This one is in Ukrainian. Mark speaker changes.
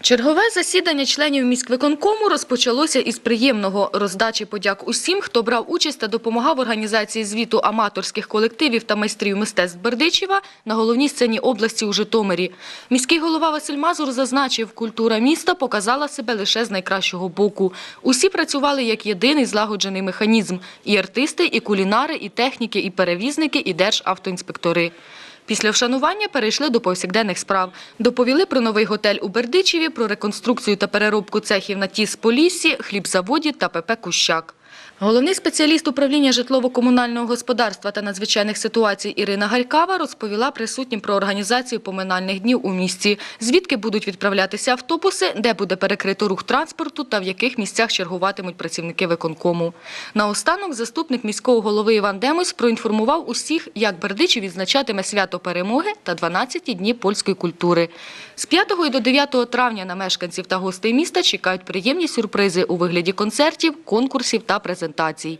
Speaker 1: Чергове засідання членів міськвиконкому розпочалося із приємного роздачі подяк усім, хто брав участь та допомагав організації звіту аматорських колективів та майстрів мистецтв Бердичева на головній сцені області у Житомирі. Міський голова Василь Мазур зазначив, культура міста показала себе лише з найкращого боку. Усі працювали як єдиний злагоджений механізм – і артисти, і кулінари, і техніки, і перевізники, і державтоінспектори. Після вшанування перейшли до повсякденних справ. Доповіли про новий готель у Бердичеві, про реконструкцію та переробку цехів на Тіс Поліссі, хлібзаводі та ПП «Кущак». Головний спеціаліст управління житлово-комунального господарства та надзвичайних ситуацій Ірина Гарькава розповіла присутнім про організацію поминальних днів у місті, звідки будуть відправлятися автобуси, де буде перекрито рух транспорту та в яких місцях чергуватимуть працівники виконкому. Наостанок заступник міського голови Іван Демось проінформував усіх, як Бердичів відзначатиме свято перемоги та 12 дні польської культури. З 5 і до 9 травня на мешканців та гостей міста чекають приємні сюрпризи у вигляді концертів, конкурсів та презентацій.